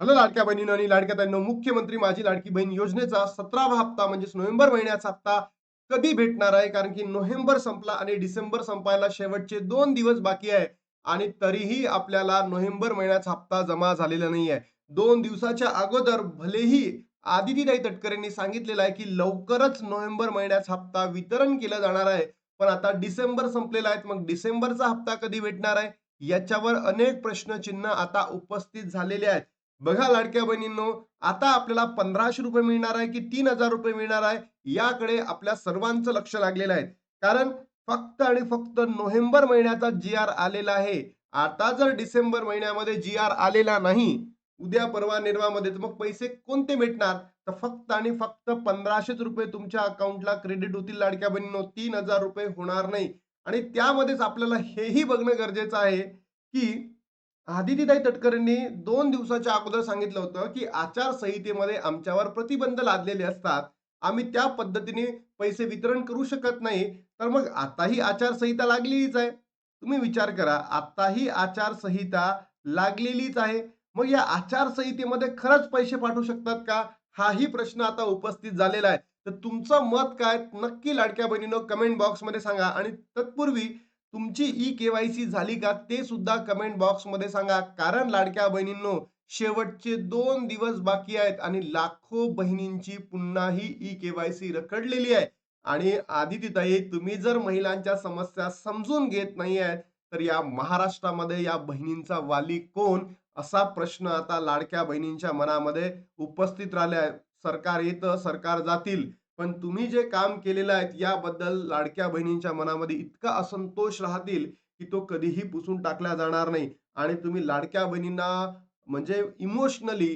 Hello लाडक्या बहिणीनं आणि लाडक्या ताईंनो मुख्यमंत्री माझी लाडकी बहीण योजनेचा सतरावा हप्ता म्हणजेच नोव्हेंबर महिन्याचा हप्ता कधी भेटणार आहे? कारण की नोव्हेंबर संपला आणि डिसेंबर संपायला शेवटचे दोन दिवस बाकी आहे आणि तरीही आपल्याला नोव्हेंबर महिन्याचा हप्ता जमा झालेला नाही आहे. दोन दिवसाच्या अगोदर भलेही आदितीताई तटकरेंनी सांगितलेलं आहे की लवकरच नोव्हेंबर महिन्याचा हप्ता वितरण केलं जाणार आहे. पण आता डिसेंबर संपलेला आहे मग डिसेंबरचा हप्ता कधी भेटणार आहे? याच्यावर अनेक प्रश्नचिन्ह आता उपस्थित झालेले आहेत. बघा लाडक्या बहिणींनो आता आपल्याला पंधराशे रुपये मिळणार आहे की तीन हजार रुपये मिळणार आहे याकडे आपल्या सर्वांचं लक्ष लागलेलं आहे. कारण फक्त आणि फक्त नोव्हेंबर महिन्याचा जी आर आलेला आहे. आता जर डिसेंबर महिन्यामध्ये जी आर आलेला नाही उद्या परवा निर्वामध्ये मग पैसे कोणते भेटणार? तर फक्त आणि फक्त पंधराशेच रुपये तुमच्या अकाउंटला क्रेडिट होतील लाडक्या बहिणींनो. तीन हजार रुपये होणार नाही. आणि त्यामध्येच आपल्याला हेही बघणं गरजेचं आहे की आदितीताई तटकरेंनी दोन दिवसाच्या अगोदर सांगितलं होतं की आचारसंहितेमध्ये आमच्यावर प्रतिबंध लादलेले असतात. आम्ही त्या पद्धतीने पैसे वितरण करू शकत नाही. तर मग आताही आचारसंहिता लागलेलीच आहे. तुम्ही विचार करा आताही आचारसंहिता लागलेलीच आहे. मग या आचारसंहितेमध्ये खरंच पैसे पाठवू शकतात का? हाही प्रश्न आता उपस्थित झालेला आहे. तर तुमचं मत काय? नक्की लाडक्या बहिणीनं कमेंट बॉक्समध्ये सांगा. आणि तत्पूर्वी तुमची ई केवायसी झाली का ते सुद्धा कमेंट बॉक्समध्ये सांगा. कारण लाडक्या बहिणींनो शेवटचे दोन दिवस बाकी आहेत आणि लाखो बहिणींची पुन्हाही ई केवायसी रखडलेली आहे. आणि आदितीताई तुम्ही जर महिलांच्या समस्या समजून घेत नाही आहेत तर या महाराष्ट्रामध्ये या बहिणींचा वाली कोण? असा प्रश्न आता लाडक्या बहिणींच्या मनामध्ये उपस्थित राहिला आहे सरकार येतं सरकार जातील. पण तुम्ही जे काम केलेलं आहे याबद्दल लाडक्या बहिणींच्या मनामध्ये इतका असंतोष राहतील की तो कधीही पुसून टाकला जाणार नाही. आणि तुम्ही लाडक्या बहिणींना म्हणजे इमोशनली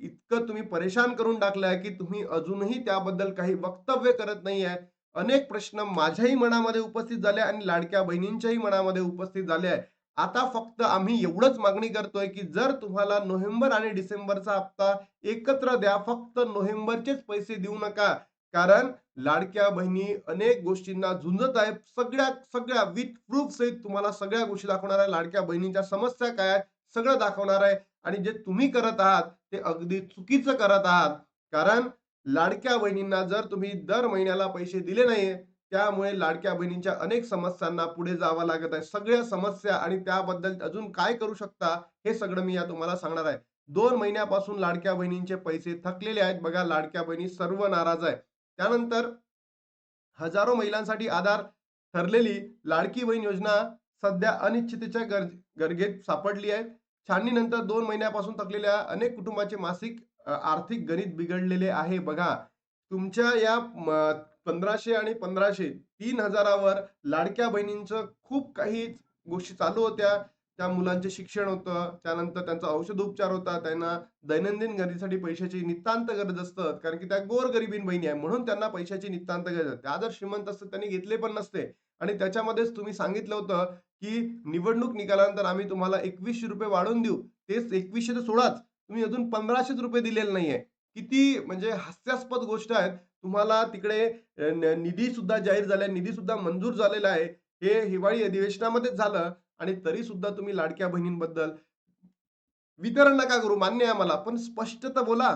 इतकं तुम्ही परेशान करून टाकलं आहे की तुम्ही अजूनही त्याबद्दल काही वक्तव्य करत नाही आहे अनेक प्रश्न माझ्याही मनामध्ये उपस्थित झाले आणि लाडक्या बहिणींच्याही मनामध्ये उपस्थित झाले आहे. आता फक्त आम्ही एवढंच मागणी करतोय की जर तुम्हाला नोव्हेंबर आणि डिसेंबरचा हप्ता एकत्र द्या फक्त नोव्हेंबरचेच पैसे देऊ नका. कारण लाडक्या बहिणी अनेक गोष्टींना झुंजत आहे सगळ्या सगळ्या विथ प्रूफ सहित तुम्हाला सगळ्या गोष्टी दाखवणार आहे. लाडक्या बहिणींच्या समस्या काय आहे सगळं दाखवणार आहे. आणि जे तुम्ही करत आहात ते अगदी चुकीचं करत आहात. कारण लाडक्या बहिणींना जर तुम्ही दर महिन्याला पैसे दिले नाही त्यामुळे लाडक्या बहिणींच्या अनेक समस्यांना पुढे जावं लागत आहे. सगळ्या समस्या आणि त्याबद्दल अजून काय करू शकता हे सगळं मी या तुम्हाला सांगणार आहे. दोन महिन्यापासून लाडक्या बहिणींचे पैसे थकलेले आहेत. बघा लाडक्या बहिणी सर्व नाराज आहे त्यानंतर हजारो महिलांसाठी आधार ठरलेली लाडकी बहीण योजना सध्या अनिश्चिततेच्या गर्ज गर्गेत सापडली आहे. छाननीनंतर दोन महिन्यापासून थकलेल्या अनेक कुटुंबाचे मासिक आर्थिक गणित बिघडलेले आहे. बघा तुमच्या या पंधराशे आणि पंधराशे तीन हजारावर लाडक्या बहिणींचं खूप काही गोष्टी चालू होत्या. त्या मुलांचे शिक्षण होतं. त्यानंतर त्यांचा औषधोपचार होता. त्यांना दैनंदिन गरजेसाठी पैशाची नितांत गरज असतं. कारण की त्या गोरगरिबीन बहिणी आहे. म्हणून त्यांना पैशाची नितांत गरज असते. आदर श्रीमंत असतात त्यांनी घेतले पण नसते. आणि त्याच्यामध्येच तुम्ही सांगितलं होतं की निवडणूक निघाल्यानंतर आम्ही तुम्हाला एकवीसशे रुपये वाढवून देऊ. तेच एकवीसशे तर सोडाच. तुम्ही अजून पंधराशेच रुपये दिलेले नाहीये. किती म्हणजे हास्यास्पद गोष्ट आहे. तुम्हाला तिकडे निधी सुद्धा जाहीर झाला निधी सुद्धा मंजूर झालेला आहे. हे हिवाळी अधिवेशनामध्येच झालं. आणि तरी सुद्धा तुम्ही लाडक्या बहिणींबद्दल वितरण नका करू मान्य आहे मला पण स्पष्ट तर बोला.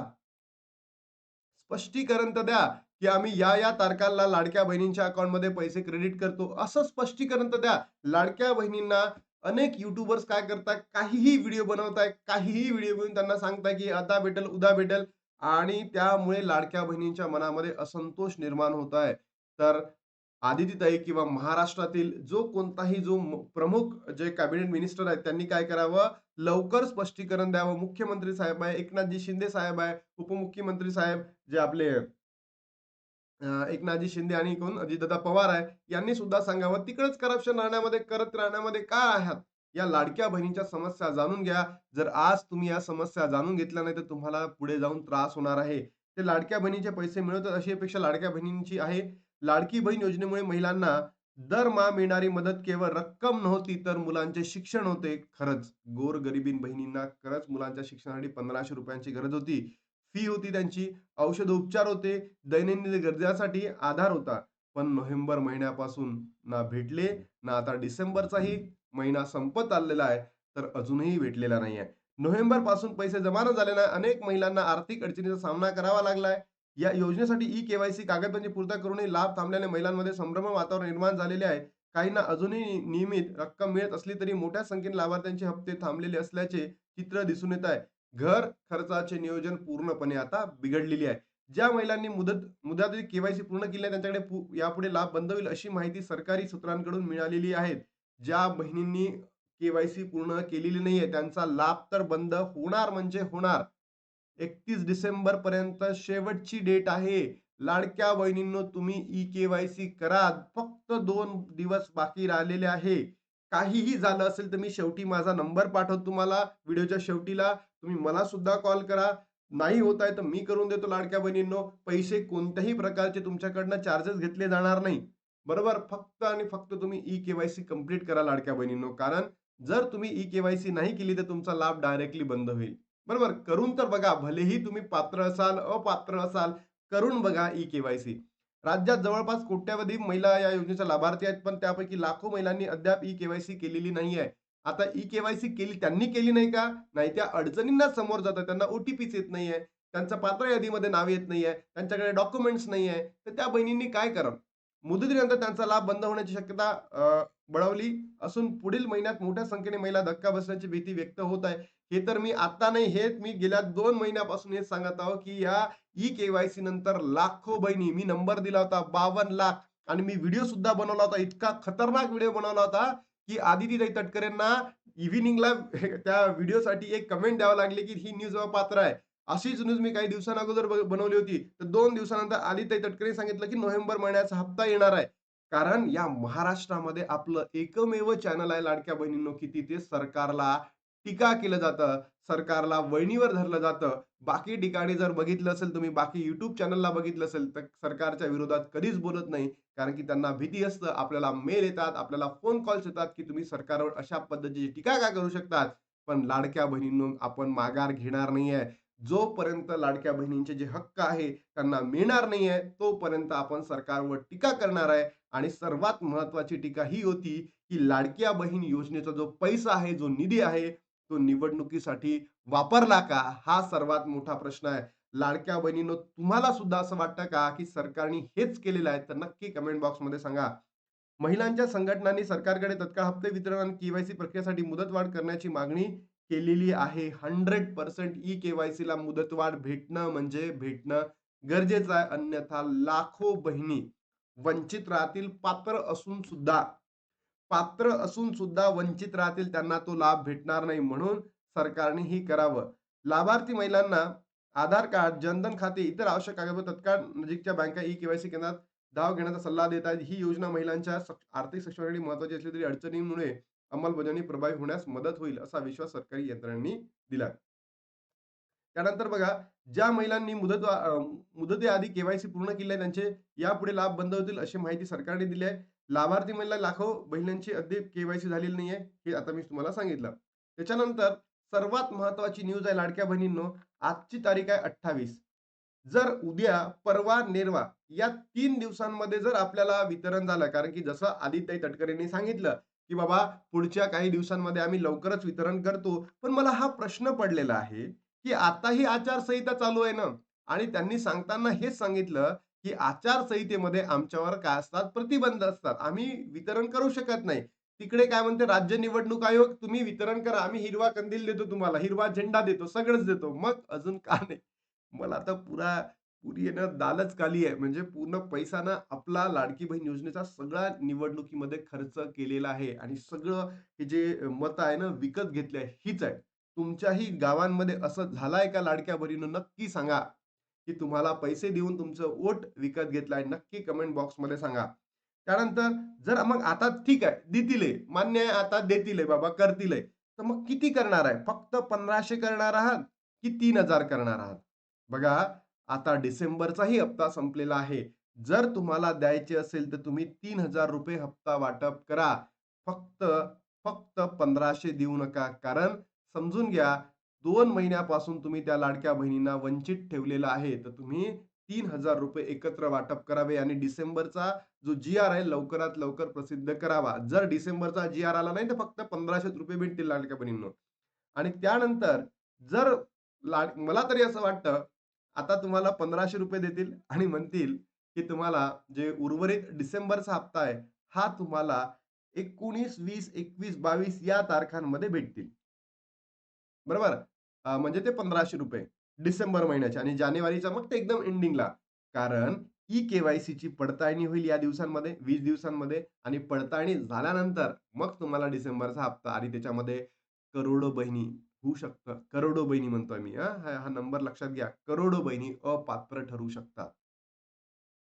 स्पष्टीकरण तर द्या की आम्ही या या तारखांना लाडक्या बहिणींच्या अकाउंटमध्ये पैसे क्रेडिट करतो असं स्पष्टीकरण तर द्या. लाडक्या बहिणींना अनेक युट्यूबर्स काय करतात काहीही व्हिडिओ बनवताय काहीही व्हिडिओ बनवून त्यांना सांगताय की आता भेटेल उद्या भेटेल आणि त्यामुळे लाडक्या बहिणींच्या मनामध्ये असंतोष निर्माण होत आहे. तर आदितीताई किंवा महाराष्ट्रातील जो कोणताही जो प्रमुख जे कॅबिनेट मिनिस्टर आहेत त्यांनी काय करावं? लवकर स्पष्टीकरण द्यावं. मुख्यमंत्री साहेब आहे एकनाथजी शिंदे साहेब आहे उपमुख्यमंत्री साहेब जे आपले एकनाथजी शिंदे आणि कोण? अजितदादा पवार आहे यांनी सुद्धा सांगावं तिकडेच करप्शन राहण्यामध्ये करत राहण्यामध्ये काय आहात? या लाडक्या बहिणीच्या समस्या जाणून घ्या. जर आज तुम्ही या समस्या जाणून घेतल्या नाही तर तुम्हाला पुढे जाऊन त्रास होणार आहे. ते लाडक्या बहिणीचे पैसे मिळवतात अशी अपेक्षा लाडक्या बहिणींची आहे. लाडकी बहीण योजनेमुळे महिलांना दरमहा मिळणारी मदत केवळ रक्कम नव्हती तर मुलांचे शिक्षण होते खरंच. गोर गरिबीन बहिणींना खरंच मुलांच्या शिक्षणासाठी पंधराशे रुपयांची गरज होती. फी होती त्यांची औषध उपचार होते दैनंदिन गरजासाठी आधार होता. पण नोव्हेंबर महिन्यापासून ना भेटले ना आता डिसेंबरचाही महिना संपत आलेला आहे तर अजूनही भेटलेला नाही आहे नोव्हेंबरपासून पैसे जमा न झाल्यानं अनेक महिलांना आर्थिक अडचणीचा सामना करावा लागलाय. या योजनेसाठी ई केवायसी कागदपत्रे पूर्ता करूनही लाभ थांबल्याने महिलांमध्ये संभ्रम वातावरण निर्माण झालेले आहे. काहींना अजूनही नियमित रक्कम मिळत असली तरी मोठ्या संख्येने लाभार्थ्यांचे हप्ते थांबलेले असल्याचे चित्र दिसून येत आहे. घर खर्चाचे नियोजन पूर्णपणे आता बिघडलेली आहे. ज्या महिलांनी मुदत मुदतीत केवायसी पूर्ण केली आहे त्यांच्याकडे यापुढे लाभ बंद होईल अशी माहिती सरकारी सूत्रांकडून मिळालेली आहे. ज्या बहिणींनी केवायसी पूर्ण केलेली नाहीये त्यांचा लाभ तर बंद होणार म्हणजे होणार. एकतीस डिसेंबर पर्यंत शेवटची डेट आहे. लाडक्या बहिणींनो तुम्ही ई केवायसी करा फक्त दोन दिवस बाकी राहिलेले आहे. काहीही झालं असेल तर मी शेवटी माझा नंबर पाठवतो तुम्हाला व्हिडिओच्या शेवटीला. तुम्ही मला सुद्धा कॉल करा. नाही होत आहे तर मी करून देतो लाडक्या बहिणींनो. पैसे कोणत्याही प्रकारचे तुमच्याकडनं चार्जेस घेतले जाणार नाही. बरोबर? फक्त आणि फक्त तुम्ही ई केवायसी कंप्लीट करा लाडक्या बहिणींनो. कारण जर तुम्ही ई केवायसी नाही केली तर तुमचा लाभ डायरेक्टली बंद होईल. बरोबर? करून तर बघा भलेही तुम्ही पात्र असाल अपात्र असाल करून बघा ई केवायसी राज्यात जवळपास कोट्यावधी महिला या योजनेच्या लाभार्थी आहेत पण त्यापैकी लाखो महिलांनी अद्याप ई केवायसी केलेली नाही आहे. आता ई केवायसी केली त्यांनी केली नाही का? नाही त्या अडचणींना समोर जातात त्यांना ओटीपीच येत नाहीये त्यांचं पात्र यादीमध्ये नाव येत नाहीये त्यांच्याकडे डॉक्युमेंट्स नाही आहे तर त्या बहिणींनी काय करावं? मुदतीनंतर त्यांचा लाभ बंद होण्याची शक्यता बळवली असून पुढील महिन्यात मोठ्या संख्येने महिला धक्का बसण्याची भीती व्यक्त होत आहे. हे तर मी आता नाही हे मी गेल्या दोन महिन्यापासून हे सांगत आहो की या ई केवायसी नंतर लाखो बहिणी मी नंबर दिला होता बावन्न लाख आणि मी व्हिडिओ सुद्धा बनवला होता इतका खतरनाक व्हिडिओ बनवला होता की आदितीताई तटकरेंना इव्हिनिंगला त्या व्हिडिओसाठी एक कमेंट द्यावं लागली की ही न्यूज पात्र आहे. अशीच न्यूज मी काही दिवसांअगोदर ब- बनवली होती. तर दोन दिवसानंतर आदिताई तटकरे सांगितलं की नोव्हेंबर महिन्याचा हप्ता येणार आहे. कारण या महाराष्ट्रामध्ये आपलं एकमेव चॅनल आहे लाडक्या बहिणींनो किती ते सरकारला टीका केलं जातं सरकारला वळणीवर धरलं जातं. बाकी ठिकाणी जर बघितलं असेल तुम्ही बाकी युट्यूब चॅनलला बघितलं असेल तर सरकारच्या विरोधात कधीच बोलत नाही. कारण की त्यांना भीती असतं आपल्याला मेल येतात आपल्याला फोन कॉल्स येतात की तुम्ही सरकारवर अशा पद्धतीची टीका का करू शकतात? पण लाडक्या बहिणींनो आपण माघार घेणार नाहीये. जोपर्यंत लाडक्या बहिणींचे जे हक्क आहे त्यांना मिळणार नाहीये तोपर्यंत आपण सरकारवर टीका करणार आहे. आणि सर्वात महत्वाची टीका ही होती की लाडक्या बहीण योजनेचा जो पैसा आहे जो निधी आहे तो निवडणुकीसाठी वापरला का? हा सर्वात मोठा प्रश्न आहे. लाडक्या बहिणीनं तुम्हाला सुद्धा असं वाटतं का की सरकारने हेच केलेलं आहे? तर नक्की कमेंट बॉक्समध्ये सांगा. महिलांच्या संघटनांनी सरकारकडे तत्काळ हप्ते वितरण आणि केवायसी प्रक्रियेसाठी मुदतवाढ करण्याची मागणी केलेली आहे. हंड्रेड पर्सेंट ई केवायसी ला मुदतवाढ भेटणं म्हणजे भेटणं गरजेचं आहे. अन्यथा लाखो बहिणी वंचित राहतील पात्र असून सुद्धा पात्र असून सुद्धा वंचित राहतील त्यांना तो लाभ भेटणार नाही म्हणून सरकारने ही करावं. लाभार्थी महिलांना आधार कार्ड जनधन खाते इतर आवश्यक कागदपत्र तत्काळ नजीकच्या बँका ई केवायसी केंद्रात धाव घेण्याचा सल्ला देत आहेत. ही योजना महिलांच्या आर्थिक सक्षमीकरणासाठी महत्वाची असली तरी अडचणींमुळे अंमलबजावणी प्रभावी होण्यास मदत होईल असा विश्वास सरकारी यंत्रणांनी दिला त्यानंतर बघा ज्या महिलांनी मुदत मुदतीआधी केवायसी पूर्ण केली आहे त्यांचे यापुढे लाभ बंद होतील अशी माहिती सरकारने दिली आहे. लाभार्थी महिला लाखो बहिणींची अद्याप केवायसी झालेली नाहीये हे आता मी तुम्हाला सांगितलं. त्याच्यानंतर सर्वात महत्वाची न्यूज आहे लाडक्या बहिणींनो आजची तारीख आहे अठ्ठावीस. जर उद्या परवा नेरवा या तीन दिवसांमध्ये जर आपल्याला वितरण झालं कारण की जसं आदित्य तटकरेंनी सांगितलं की बाबा पुढच्या काही दिवसांमध्ये आम्ही लवकरच वितरण करतो पण मला हा प्रश्न पडलेला आहे की आता ही आचारसंहिता चालू आहे ना? आणि त्यांनी सांगताना हेच सांगितलं की आचारसंहितेमध्ये आमच्यावर काय असतात? प्रतिबंध असतात. आम्ही वितरण करू शकत नाही. तिकडे काय म्हणते? राज्य निवडणूक आयोग तुम्ही वितरण करा. आम्ही हिरवा कंदील देतो तुम्हाला. हिरवा झेंडा देतो. सगळंच देतो. मग अजून का नाही? मला आता पुरा पुरी आहे ना दालच काली आहे. म्हणजे पूर्ण पैसा ना आपला लाडकी बहीण योजनेचा सगळा निवडणुकीमध्ये खर्च केलेला आहे. आणि सगळं हे जे मत आहे ना विकत घेतले हीच आहे. तुमच्याही गावांमध्ये असं झालाय का लाडक्या बहिणीनं? नक्की सांगा. की तुम्हाला पैसे देऊन तुमचं वोट विकत घेतलाय नक्की कमेंट बॉक्समध्ये सांगा. त्यानंतर जर मग आता ठीक आहे देतील मान्य आहे आता देतील बाबा करतील तर मग किती करणार आहे? फक्त पंधराशे करणार आहात की तीन हजार करणार आहात? बघा आता डिसेंबरचाही हप्ता संपलेला आहे. जर तुम्हाला द्यायचे असेल तर तुम्ही तीन हजार रुपये हप्ता वाटप करा. फक्त फक्त पंधराशे देऊ नका. कारण समजून घ्या. दोन महिन्यापासून तुम्ही त्या लाडक्या बहिणींना वंचित ठेवलेलं आहे. तर तुम्ही तीन हजार रुपये एकत्र वाटप करावे आणि डिसेंबरचा जो जी आर आहे लवकरात लवकर प्रसिद्ध करावा. जर डिसेंबरचा जी आर आला नाही तर फक्त पंधराशे रुपये भेटतील लाडक्या बहिणींनो. आणि त्यानंतर जर लाड मला तरी असं वाटतं, आता तुम्हाला ₹1500 देतील आणि म्हणतील, की तुम्हाला जे उर्वरित डिसेंबरचा हप्ता आहे, हा तुम्हाला 19, 20, 21, 22 या तारखांमध्ये भेटतील. बरोबर? म्हणजे ते ₹1500 डिसेंबर महिन्याचे आणि जानेवारीचा मग ते एकदम एंडिंगला. कारण ई केवायसीची पडताळणी होईल या दिवसांमध्ये, वीस दिवसांमध्ये आणि पडताळणी झाल्यानंतर मग तुम्हाला डिसेंबरचा हप्ता आणि त्याच्यामध्ये करोडो बहिणी होऊ शकतं. करोडो बहिणी म्हणतोय मी हा हा नंबर लक्षात घ्या. करोडो बहिणी अपात्र ठरू शकतात.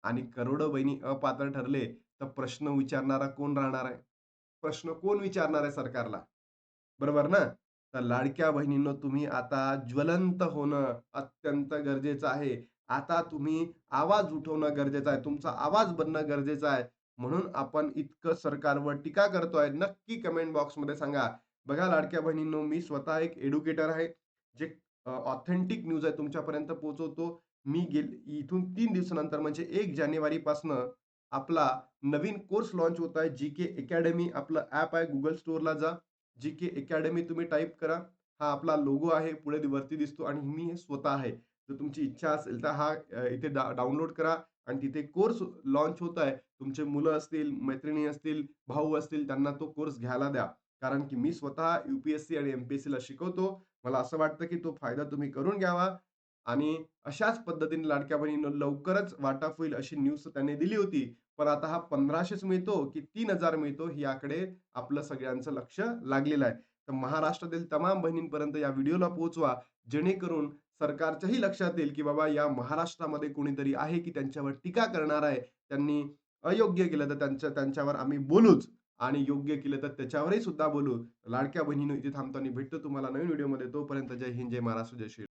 आणि करोडो बहिणी अपात्र ठरले, तर प्रश्न विचारणारा कोण राहणार आहे? प्रश्न कोण विचारणार आहे सरकारला? बरोबर ना? तर लाडक्या बहिणींनो, तुम्ही आता ज्वलंत होणं अत्यंत गरजेचं आहे. आता तुम्ही आवाज उठवणं गरजेचं आहे. तुमचा आवाज बनणं गरजेचं आहे. म्हणून आपण इतकं सरकारवर टीका करतोय. नक्की कमेंट बॉक्समध्ये सांगा. बघा लाडक्या बहिणींनो, मी स्वतः एक एड्युकेटर आहे. जे ऑथेंटिक न्यूज आहे तुमच्यापर्यंत पोहोचवतो. मी गेल इथून तीन दिवसानंतर म्हणजे एक जानेवारीपासनं आपला नवीन कोर्स लॉन्च होत आहे. जी-के अकॅडमी आपलं ॲप आहे. गुगल स्टोअरला जा. जी-के अकॅडमी तुम्ही टाईप करा. हा आपला लोगो आहे. पुढे वरती दिसतो आणि मी हे स्वतः आहे. जर तुमची इच्छा असेल तर हा इथे डा डाउनलोड करा आणि तिथे कोर्स लॉन्च होत आहे. तुमचे मुलं असतील, मैत्रिणी असतील, भाऊ असतील त्यांना तो कोर्स घ्यायला द्या. कारण की मी स्वतः यू-पी-एस-सी आणि एम-पी-एस-सीला शिकवतो. मला असं वाटतं की तो फायदा तुम्ही करून घ्यावा आणि अशाच पद्धतीने लाडक्या बहिणीनं लवकरच वाटप होईल अशी न्यूज त्यांनी दिली होती. पण आता हा 1500च मिळतो की तीन हजार मिळतो याकडे आपलं सगळ्यांचं लक्ष लागलेलं आहे. तर महाराष्ट्रातील तमाम बहिणींपर्यंत या व्हिडिओला पोहोचवा. जेणेकरून सरकारच्याही लक्षात येईल, की बाबा या महाराष्ट्रामध्ये कोणीतरी आहे, की त्यांच्यावर टीका करणार आहे. त्यांनी अयोग्य केलं तर त्यांच्या त्यांच्यावर आम्ही बोलूच आणि योग्य केलं तर त्याच्यावरही सुद्धा बोलू. लाडक्या बहिणी इथे थांबताना भेटतो तुम्हाला नवीन व्हिडिओमध्ये. तोपर्यंत जय हिंद, जय महाराष्ट्र, जय श्री